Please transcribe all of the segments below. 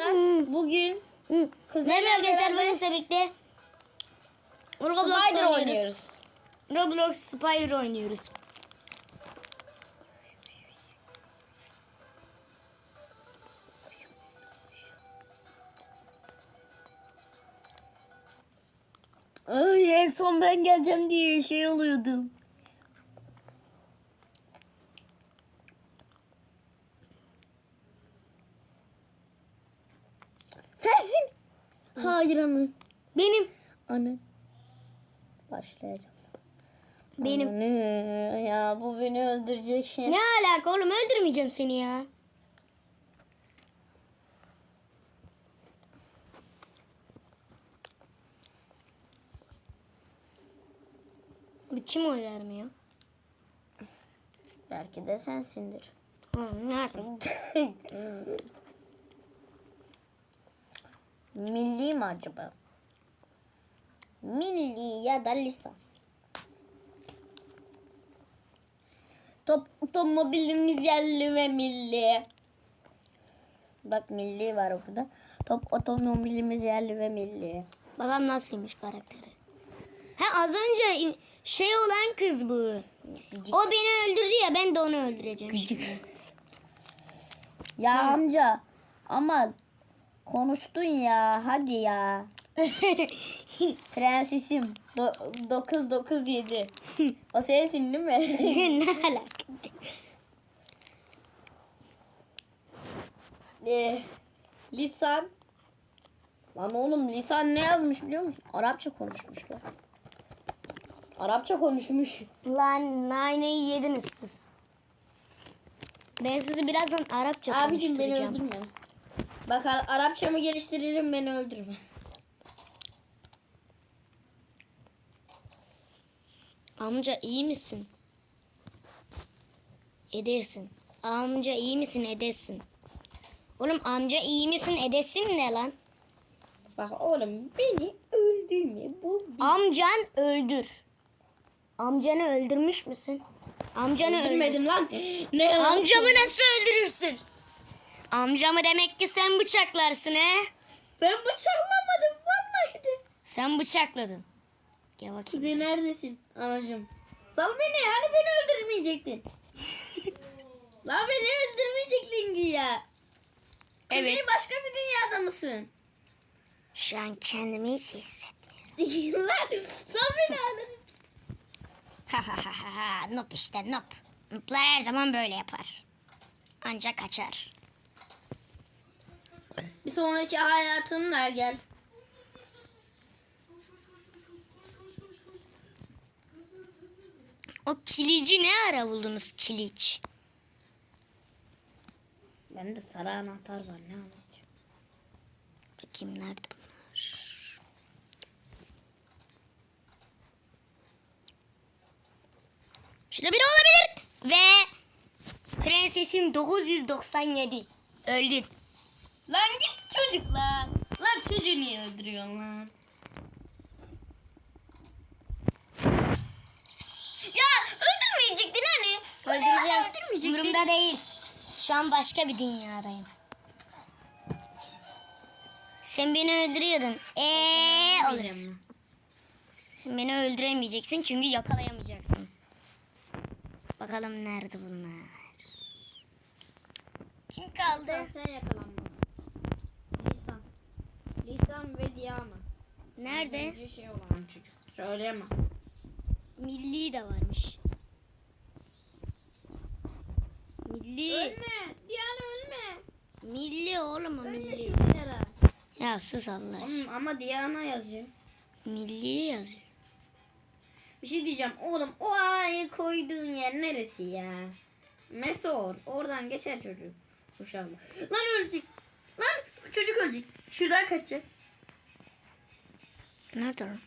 arkadaşlar bugün Merhaba kuzenler arkadaşlar beraber ben size birlikte Roblox Spider oynuyoruz. Roblox Spire oynuyoruz. Ay en son ben geleceğim diye şey oluyordum. Sensin. Hayır anne. Benim. Anne. Başlayacağım. Benim. Anne, ya bu beni öldürecek ya. Ne alaka oğlum öldürmeyeceğim seni ya. Bu kim oy vermiyor? Belki de sensindir. Ha, nerede? Milli mi acaba? Milli ya da lisan. Top otomobilimiz yerli ve milli. Bak milli var burada. Top otomobilimiz yerli ve milli. Babam nasılmış karakteri? Ha az önce şey olan kız bu. Gıcık. O beni öldürdü ya ben de onu öldüreceğim. Ya amca ama konuştun ya hadi ya. Prensesim Do- 997. o sensin değil mi? ne alaka? Ee, lisan. Lan oğlum lisan ne yazmış biliyor musun? Arapça konuşmuşlar. Arapça konuşmuş. Lan naneyi yediniz siz. Ben sizi birazdan Arapça Abicim beni konuşturacağım. öldürme. Bak Ar- Arapçamı geliştiririm beni öldürme. Amca iyi misin? Edersin. Amca iyi misin? Edersin. Oğlum amca iyi misin? Edesin ne lan? Bak oğlum beni öldürme. Bu bir- Amcan öldür. Amcanı öldürmüş müsün? Amcanı öldür. öldürmedim lan. Ne Amcamı nasıl öldürürsün? Amcamı demek ki sen bıçaklarsın he? Ben bıçaklamadım vallahi de. Sen bıçakladın. Gel bakayım. Kuzey neredesin anacığım? Sal beni hani beni öldürmeyecektin. lan beni öldürmeyecektin güya. Kuzey Evet. başka bir dünyada mısın? Şu an kendimi hiç hissetmiyorum. lan sal beni hani. Ha ha ha ha. Nup işte nup. Nuplar her zaman böyle yapar. Ancak kaçar. Bir sonraki hayatımda gel. O kilici ne ara buldunuz kiliç? Bende sarı anahtar var ne anlatıyor? Bakayım nerede bunlar? Şurada biri olabilir. Ve prensesim 997. Öldün. Lan git çocuk lan. Lan çocuğu niye öldürüyorsun lan? Ya öldürmeyecektin hani. Öldüreceğim. öldürmeyecektin. Umurumda değil. Şu an başka bir dünyadayım. Sen beni öldürüyordun. Eee olur. Sen beni öldüremeyeceksin çünkü yakalayamayacaksın. Bakalım nerede bunlar? Kim kaldı? Sen, sen yakalanma. Lisan ve Diana. Nerede? Önce şey olan çocuk. Söyleyemem. Milli de varmış. Milli. Ölme. Diana ölme. Milli oğlum o Önce milli. şu kenara. Ya sus Allah. Oğlum ama Diana yazıyor. Milli yazıyor. Bir şey diyeceğim. Oğlum o A'yı koyduğun yer neresi ya? Mesor. Oradan geçer çocuk. İnşallah. Lan ölecek. Lan çocuk ölecek. Şuradan kaçacak. Nerede lan?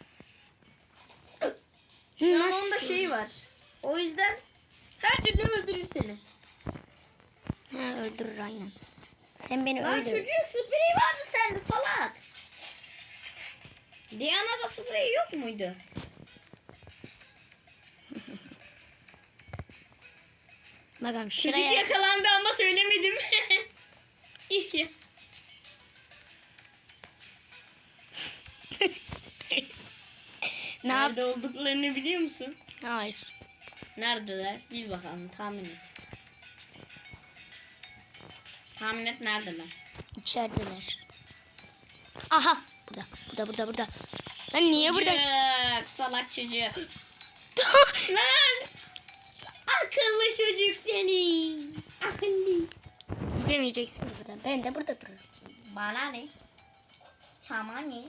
Şu an onda şey var. O yüzden her türlü öldürür seni. Ha öldürür aynen. Sen beni Lan öldür. çocuk spreyi vardı sende salak. Diana'da sprey yok muydu? Bakalım Çocuk şuraya. yakalandı ama söylemedim. İyi ya. Ne Nerede yaptın? olduklarını biliyor musun? Hayır. Neredeler? Bil bakalım tahmin et. Tahmin et neredeler? İçerideler. Aha. Burada. Burada burada burada. Lan niye burada? Çocuk, salak çocuk. Lan. Akıllı çocuk seni. Akıllı. Gidemeyeceksin buradan. Ben de burada dururum. Bana ne? Sana ne?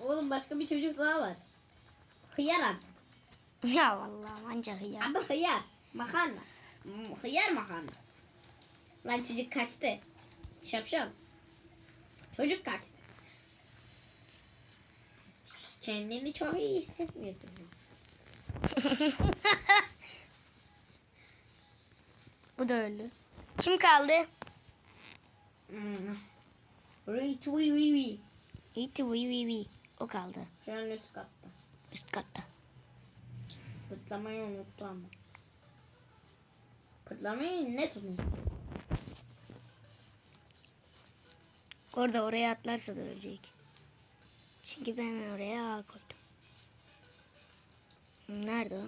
Oğlum başka bir çocuk daha var. Hıyar adı. Ya vallahi anca hıyar. Adı hıyar. Makarna. Hmm, Hıyar makarna. Lan çocuk kaçtı. Şapşal. Çocuk kaçtı. Kendini çok iyi hissetmiyorsun. Bu da öldü. Kim kaldı? Hmm. Rit wi wi wi. Hitti vi vi vi. O kaldı. Şu an üst katta. Üst katta. Zıplamayı unuttu ama. Pırtlamayı net unuttu. Orada oraya atlarsa da ölecek. Çünkü ben oraya ağ koydum. Nerede o?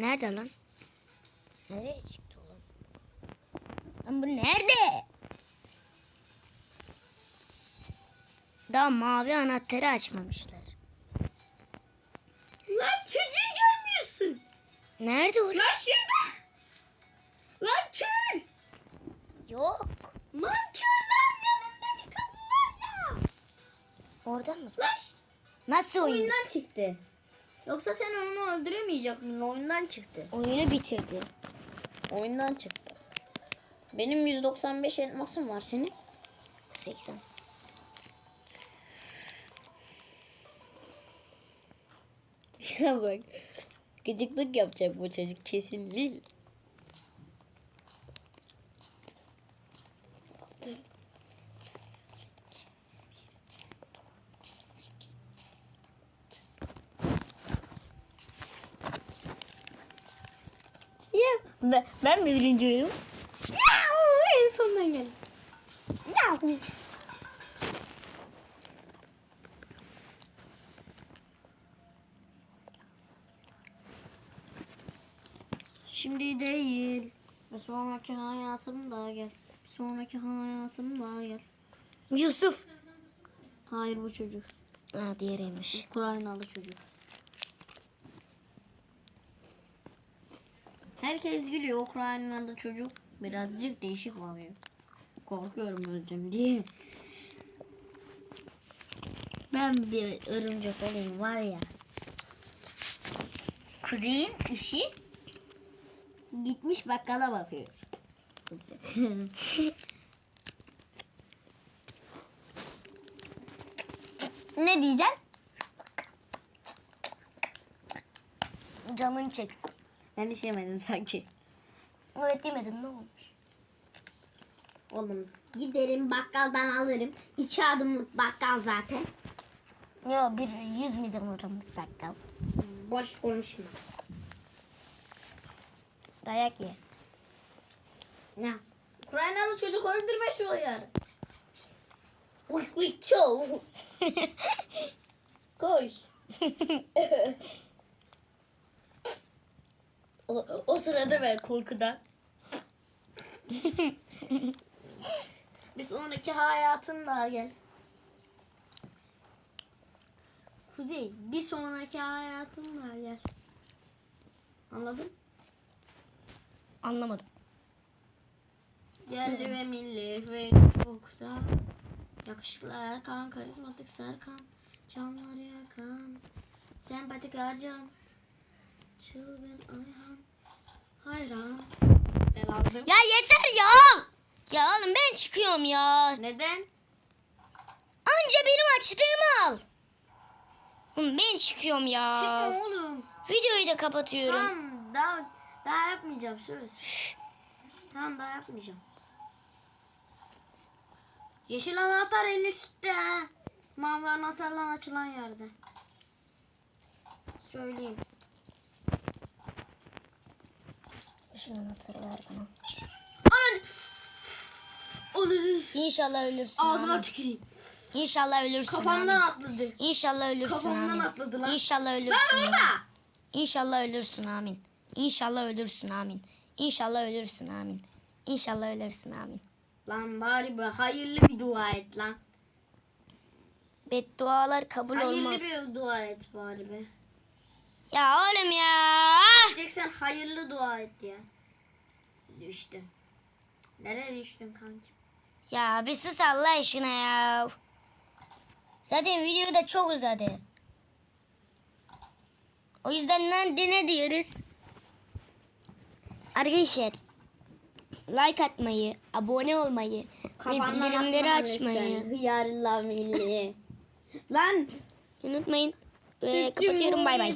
Nerede lan? Nereye çıktı oğlum? Lan bu nerede? Daha mavi anahtarı açmamışlar. Lan çocuğu görmüyorsun. Nerede o? Lan şurada. Lan kör. Yok. Lan körler yanında bir kadın var ya. Orada mı? Lan Nasıl oyun? oyundan çıktı. Yoksa sen onu öldüremeyecektin. Oyundan çıktı. Oyunu bitirdi. Oyundan çıktı. Benim 195 elmasım var senin. 80. Ya bak. Gıcıklık yapacak bu çocuk kesin değil. Ben, ben mi birinci oyum? Ya en sonuna gel. Ya. Şimdi değil. Bir sonraki hayatım daha gel. Bir sonraki hayatım daha gel. Yusuf. Hayır bu çocuk. Ha diğeriymiş. Ukraynalı çocuk. Herkes gülüyor. Ukraynalı çocuk birazcık değişik bakıyor. Korkuyorum öleceğim diye. Ben bir örümcek olayım var ya. Kuzeyin işi gitmiş bakkala bakıyor. Ne diyeceksin? Canın çeksin. ben hiç yemedim sanki. Evet yemedin ne olmuş? Oğlum giderim bakkaldan alırım. İki adımlık bakkal zaten. Yo bir yüz milyon liralık bakkal. Boş konuşma. Dayak ye. Ne? Ukraynalı çocuk öldürme şu yarı. Uy uy çoğu. Koş. o, o sırada ben korkudan. Bir sonraki hayatın daha gel. Kuzey bir sonraki hayatın daha gel. Anladın? Anlamadım. Geldi ve milli Facebook'ta Yakışıklı Erkan, karizmatik Serkan Canları yakan Sempatik Ercan Çılgın Ayhan Hayran Ben aldım Ya yeter ya. Ya oğlum ben çıkıyorum ya. Neden? Anca benim açtığımı al. Oğlum ben çıkıyorum ya. Çıkma oğlum Videoyu da kapatıyorum. Tamam daha, daha yapmayacağım söz Tamam daha yapmayacağım Yeşil anahtar en üstte. Mavi anahtarla açılan yerde Söyleyeyim Şu anahtarı ver bana. Anan. İnşallah ölürsün. ağzına Amin. tüküreyim. İnşallah ölürsün Kafamdan amin. atladı. İnşallah ölürsün Kafamdan amin. atladı lan. İnşallah ölürsün amin. orada. İnşallah ölürsün amin. İnşallah ölürsün amin. İnşallah ölürsün amin. İnşallah ölürsün amin. Lan bari be hayırlı bir dua et lan. Beddualar kabul Hayırlı olmaz. bir dua et bari be. Ya oğlum ya. Diyeceksen hayırlı dua et ya. Düştü. Nereye düştün kanki? Ya bir sus Allah aşkına ya. Zaten video da çok uzadı. O yüzden ne, ne diyoruz? Arkadaşlar like atmayı, abone olmayı ve bildirimleri açmayı Hıyarla milli. Lan unutmayın. Ve kapatıyorum bay bay.